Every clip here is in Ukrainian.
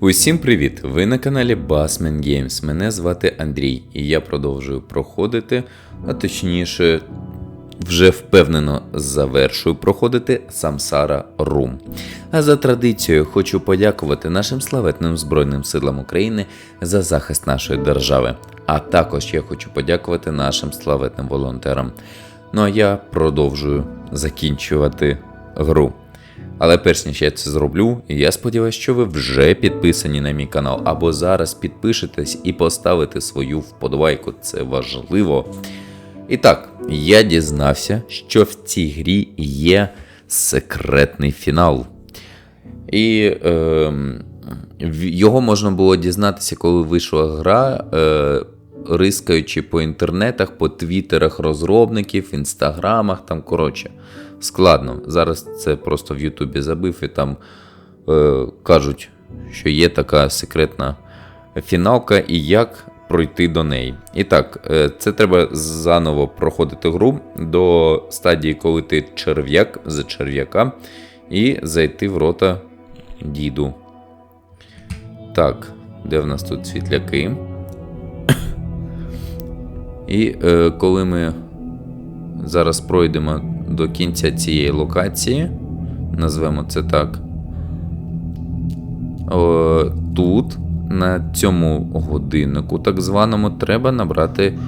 Усім привіт! Ви на каналі Bassman Games. Мене звати Андрій, і я продовжую проходити, а точніше, вже впевнено завершую проходити Samsara Room. А за традицією хочу подякувати нашим славетним Збройним силам України за захист нашої держави. А також я хочу подякувати нашим славетним волонтерам. Ну а я продовжую закінчувати гру. Але перш ніж я це зроблю, я сподіваюся, що ви вже підписані на мій канал, або зараз підпишетесь і поставите свою вподобайку, це важливо. І так, я дізнався, що в цій грі є секретний фінал. І е, його можна було дізнатися, коли вийшла гра, е, рискаючи по інтернетах, по твіттерах розробників, інстаграмах, там, коротше, складно. Зараз це просто в Ютубі забив і там е, кажуть, що є така секретна фіналка і як пройти до неї. І так, е, це треба заново проходити гру до стадії, коли ти черв'як за черв'яка, і зайти в рота діду. Так, де в нас тут світляки? І е, коли ми зараз пройдемо до кінця цієї локації, назвемо це так. О, тут, на цьому годиннику, так званому, треба набрати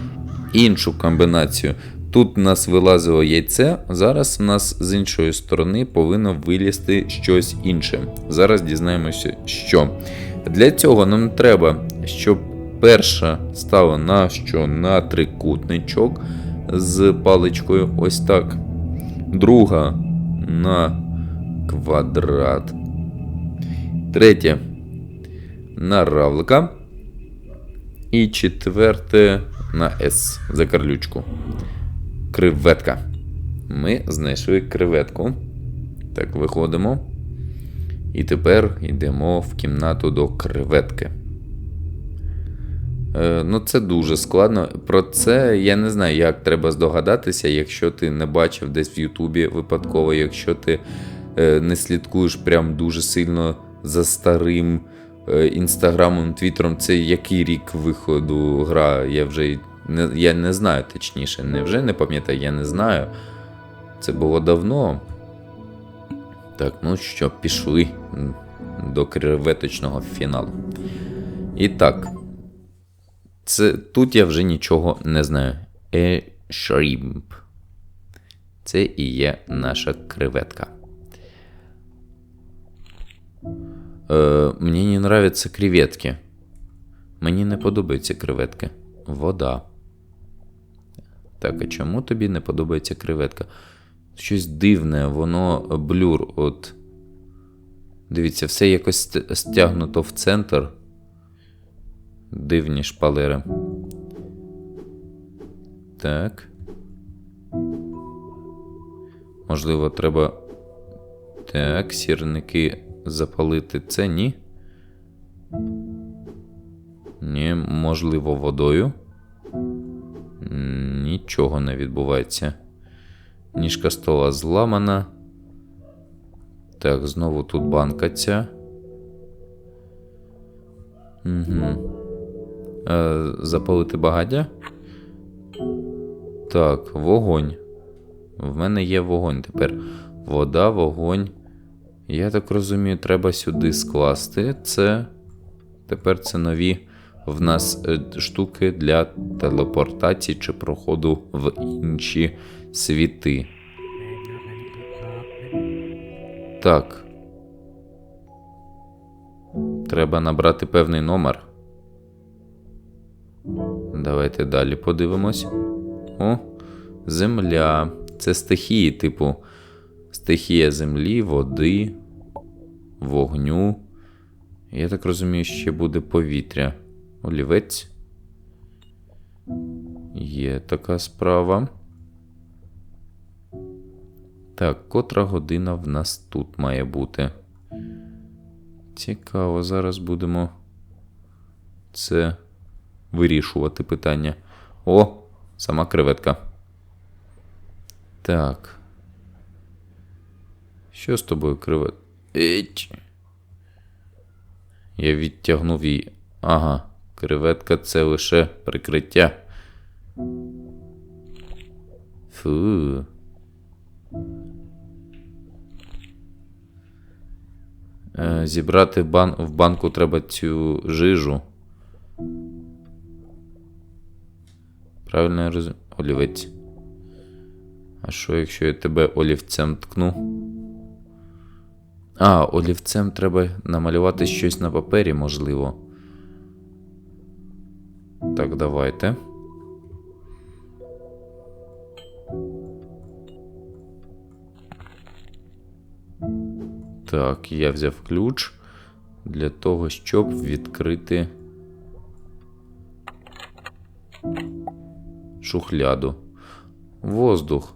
іншу комбінацію. Тут у нас вилазило яйце, зараз у нас з іншої сторони повинно вилізти щось інше. Зараз дізнаємося, що. Для цього нам треба, щоб перша стала на що на трикутничок з паличкою, ось так. Друга на квадрат. Третє на равлика. І четверте на S за карлючку. Креветка. Ми знайшли креветку. Так, виходимо. І тепер йдемо в кімнату до креветки. Е, ну, це дуже складно. Про це я не знаю, як треба здогадатися, якщо ти не бачив десь в Ютубі випадково, якщо ти е, не слідкуєш прям дуже сильно за старим е, інстаграмом, твіттером. Це який рік виходу гра? Я вже не, я не знаю точніше. Не вже не пам'ятаю, я не знаю. Це було давно. Так, ну що, пішли до креветочного фіналу. І так. Це, тут я вже нічого не знаю. A shrimp. Це і є наша креветка. Е, мені не нравятся креветки. Мені не подобаються креветки. Вода. Так, а чому тобі не подобається креветка? Щось дивне, воно блюр. От. Дивіться, все якось стягнуто в центр. Дивні шпалери. Так. Можливо, треба. Так, сірники запалити це ні. Ні, можливо, водою. Нічого не відбувається. Ніжка стола зламана. Так, знову тут банка ця. Угу. Е, запалити багаття? Так, вогонь. В мене є вогонь тепер. Вода, вогонь. Я так розумію, треба сюди скласти. Це. Тепер це нові в нас е, штуки для телепортації чи проходу в інші світи. Так. Треба набрати певний номер. Давайте далі подивимось. О, земля. Це стихії, типу, стихія землі, води, вогню. Я так розумію, ще буде повітря. Олівець. Є така справа. Так, котра година в нас тут має бути. Цікаво, зараз будемо це вирішувати питання. О, сама креветка. Так. Що з тобою кривет? Еч. Я відтягнув її. Ага, креветка це лише прикриття. Фу. Е, зібрати бан... в банку треба цю жижу. Правильно я розумію? Олівець. А що, якщо я тебе олівцем ткну? А, олівцем треба намалювати щось на папері, можливо. Так, давайте. Так, я взяв ключ для того, щоб відкрити шухляду. Воздух.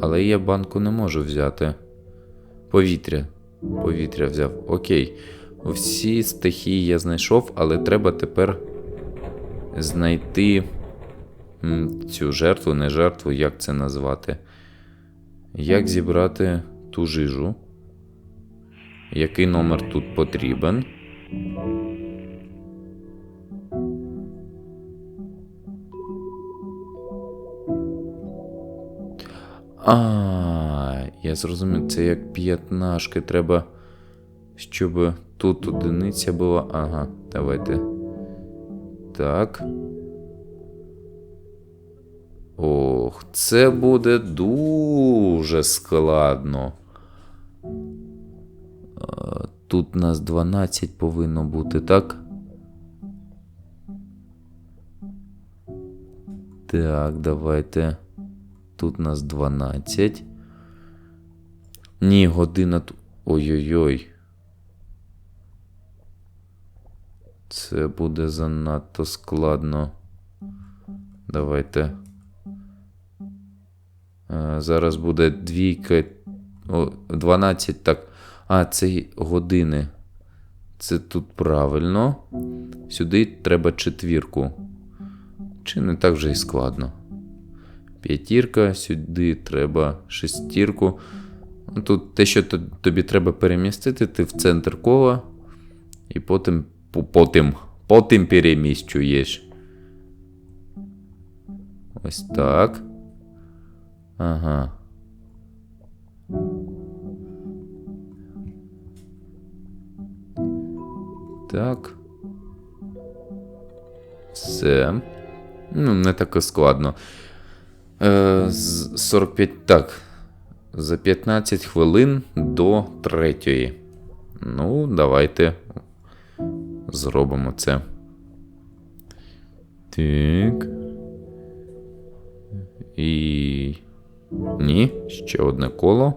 Але я банку не можу взяти. Повітря. Повітря взяв. Окей. Всі стихії я знайшов, але треба тепер знайти цю жертву, не жертву, як це назвати. Як зібрати ту жижу? Який номер тут потрібен? А, я зрозумів, це як п'ятнашки. Треба, щоб тут одиниця була. Ага, давайте. Так. Ох, це буде дуже складно. Тут нас 12 повинно бути, так? Так, давайте. Тут нас 12. Ні, година. Ой-ой-ой. Це буде занадто складно. Давайте. Е, Зараз буде двійка. О, 12, так. А, це години. Це тут правильно. Сюди треба четвірку. Чи не так вже і складно? П'ятірка, сюди треба шестірку. Ну, Тут те, що тобі треба перемістити, ти в центр кола, і потім, потім, потім переміщуєш. Ось так. Ага. Так. Все. Ну, не так і складно. Е, з 45. Так. За 15 хвилин до третьої. Ну, давайте зробимо це. Так. І. Ні, ще одне коло.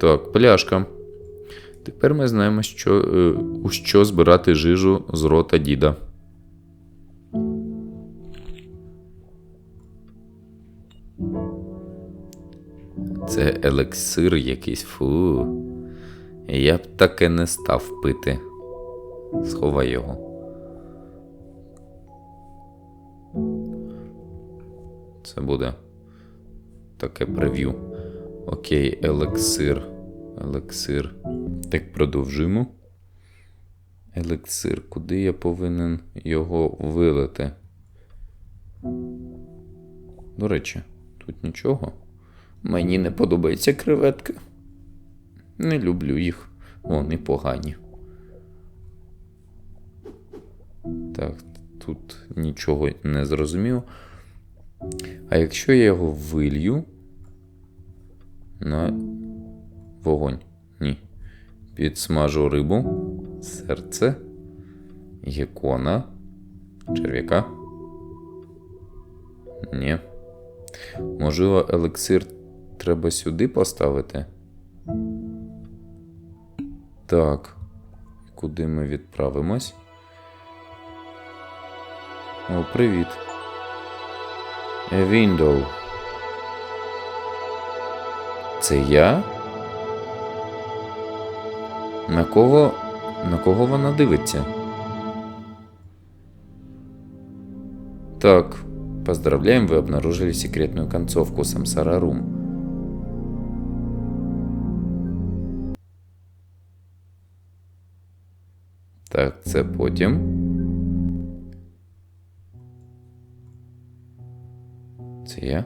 Так, пляшка. Тепер ми знаємо, що, е, у що збирати жижу з рота діда. Це елексир якийсь, фу. Я б таке не став пити. Сховай його. Це буде таке прев'ю. Окей, елексир. Елексир. Так продовжуємо. Елексир. Куди я повинен його вилити? До речі, тут нічого. Мені не подобається креветки. Не люблю їх. Вони погані. Так, тут нічого не зрозумів. А якщо я його вилью на вогонь? Ні. Підсмажу рибу, серце, гекона, черв'яка. Ні. Можливо, елексир треба сюди поставити? Так. Куди ми відправимось? О, привіт. A window. Це я? На кого. На кого вона дивиться? Так, поздравляем, вы обнаружили секретную концовку Самсара Рум. Так, це потім. Це я.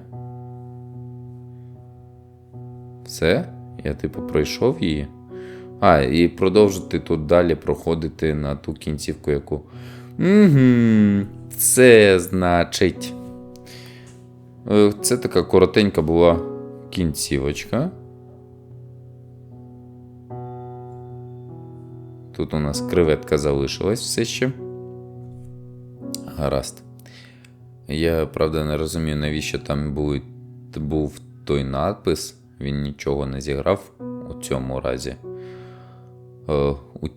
Все? Я типу пройшов її. А, і продовжити тут далі проходити на ту кінцівку, яку. Угу, це значить. Е, Це така коротенька була кінцівочка. Тут у нас креветка залишилась все ще. Гаразд. Я правда не розумію, навіщо там були, був той надпис. Він нічого не зіграв у цьому разі. Е, у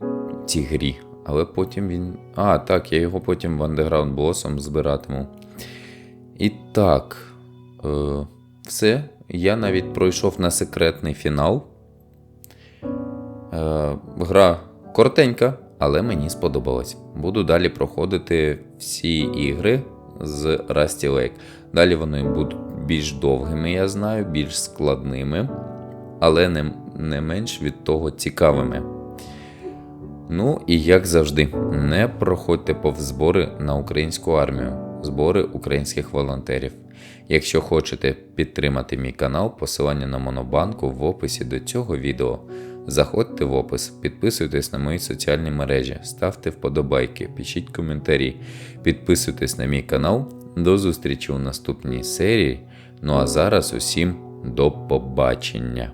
цій грі. Але потім він. А, так, я його потім в Underground Blossom збиратиму. І так. Е, все. Я навіть пройшов на секретний фінал. Е, гра коротенька, але мені сподобалась. Буду далі проходити всі ігри з Rusty Lake. Далі вони будуть більш довгими, я знаю, більш складними, але не, не менш від того цікавими. Ну і як завжди, не проходьте повз збори на українську армію, збори українських волонтерів. Якщо хочете підтримати мій канал, посилання на Монобанку в описі до цього відео. Заходьте в опис, підписуйтесь на мої соціальні мережі, ставте вподобайки, пишіть коментарі, підписуйтесь на мій канал. До зустрічі у наступній серії. Ну а зараз усім до побачення.